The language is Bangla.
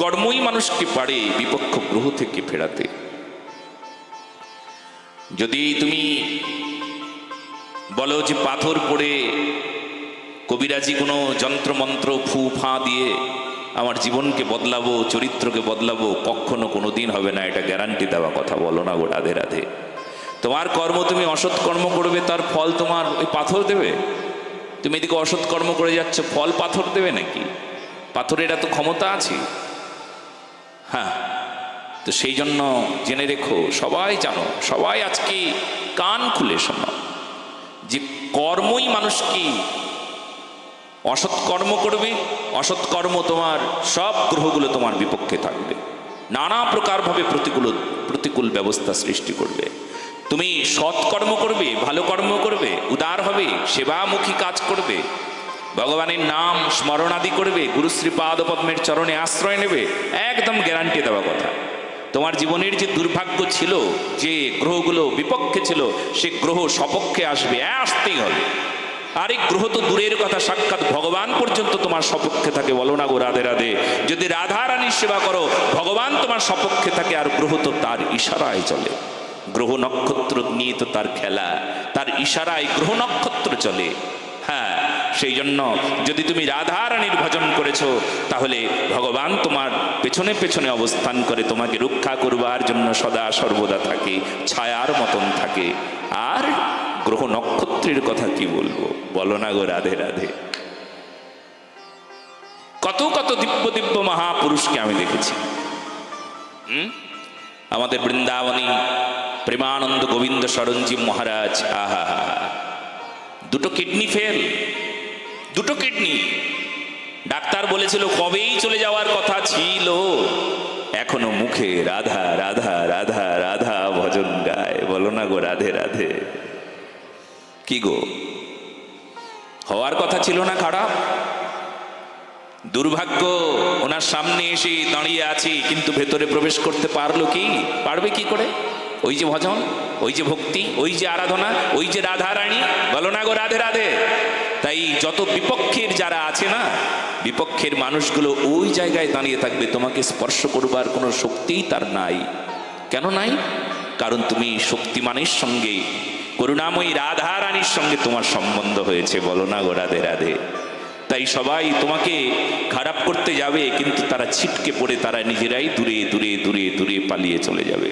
কর্মই মানুষকে পারে বিপক্ষ গ্রহ থেকে ফেরাতে। যদি তুমি বলো যে পাথর পড়ে কবিরাজি কোনো যন্ত্রমন্ত্র ফু ফা দিয়ে আমার জীবনকে বদলাবো, চরিত্রকে বদলাবো, কখনো কোনো দিন হবে না, এটা গ্যারান্টি দেওয়া কথা, বলো না গো রাধে রাধে। তোমার কর্ম তুমি অসৎ কর্ম করবে, তার ফল তোমার ওই পাথর দেবে? তুমি এদিকে অসৎ কর্ম করে যাচ্ছ, ফল পাথর দেবে নাকি? পাথরের এত ক্ষমতা আছে? হ্যাঁ তো সেই জন্য জেনে রেখো, সবাই জানো, সবাই আজকে কান খুলে শোনো যে কর্মই মানুষকে অসৎ কর্ম করবে, অসৎ কর্ম তোমার সব গ্রহগুলো তোমার বিপক্ষে থাকবে। নানা প্রকারভাবে প্রতিকূল প্রতিকূল ব্যবস্থা সৃষ্টি করবে। তুমি সৎ কর্ম করবে, ভালো কর্ম করবে, উদার হবে, সেবামুখী কাজ করবে। ভগবানের নাম স্মরণাদি করবে গুরুশ্রী পাদপদ্মের চরণে আশ্রয় নেবে, একদম গ্যারান্টি দেওয়া কথা। তোমার জীবনের যে দুর্ভাগ্য ছিল, যে গ্রহগুলো বিপক্ষে ছিল, সে গ্রহ সপক্ষে আসবে, আসতেই হবে। আরেক গ্রহ তো দূরের কথা, সাক্ষাৎ ভগবান পর্যন্ত তোমার সপক্ষে থাকে, বলো না গো রাধে রাধে। যদি রাধা রানীর সেবা করো, ভগবান তোমার সপক্ষে থাকে, আর গ্রহ তো তার ইশারায় চলে। গ্রহ নক্ষত্র নিয়ে তো তার খেলা, তার ইশারায় গ্রহ নক্ষত্র চলে। সেই জন্য যদি তুমি রাধা রানীর ভজন করেছ, তাহলে ভগবান তোমার পেছনে পেছনে অবস্থান করে তোমাকে রক্ষা করবার জন্য সদা সর্বদা থাকে, ছায়ার মতন থাকে আর গ্রহ নক্ষত্রের কথা কি বলব বলো না গো রাধে রাধে কত কত দিব্য দিব্য মহাপুরুষকে আমি দেখেছি? আমাদের বৃন্দাবনী প্রেমানন্দ গোবিন্দ সরঞ্জী মহারাজ, আহা। দুটো কিডনি ফেল দুটো কিডনি। ডাক্তার বলেছিল, কবেই চলে যাওয়ার কথা ছিল? এখনও মুখে রাধা রাধা রাধা রাধা ভজন গায়। বলো না গো রাধে রাধে। কি গো? হওয়ার কথা ছিল না খারাপ? দুর্ভাগ্য, ওনার সামনে এসে দাঁড়িয়ে আছি, কিন্তু ভেতরে প্রবেশ করতে পারল কি? পারবে কি করে? ওই যে ভজন, ওই যে ভক্তি, ওই যে আরাধনা, ওই যে রাধা রানী বলো না গো রাধে রাধে। তাই যত বিপক্ষের যারা আছে না, বিপক্ষের মানুষগুলো ওই জায়গায় দাঁড়িয়ে থাকবে, তোমাকে স্পর্শ করবার কোনো শক্তিই তার নাই। কেন নাই? কারণ তুমি শক্তিমানের সঙ্গে, করুণাময়ী রাধা রানীর সঙ্গে তোমার সম্বন্ধ হয়েছে, বলো না গো রাধে রাধে। তাই সবাই তোমাকে খারাপ করতে যাবে, কিন্তু তারা ছিটকে পড়ে, তারা নিজেরাই দূরে দূরে দূরে দূরে পালিয়ে চলে যাবে।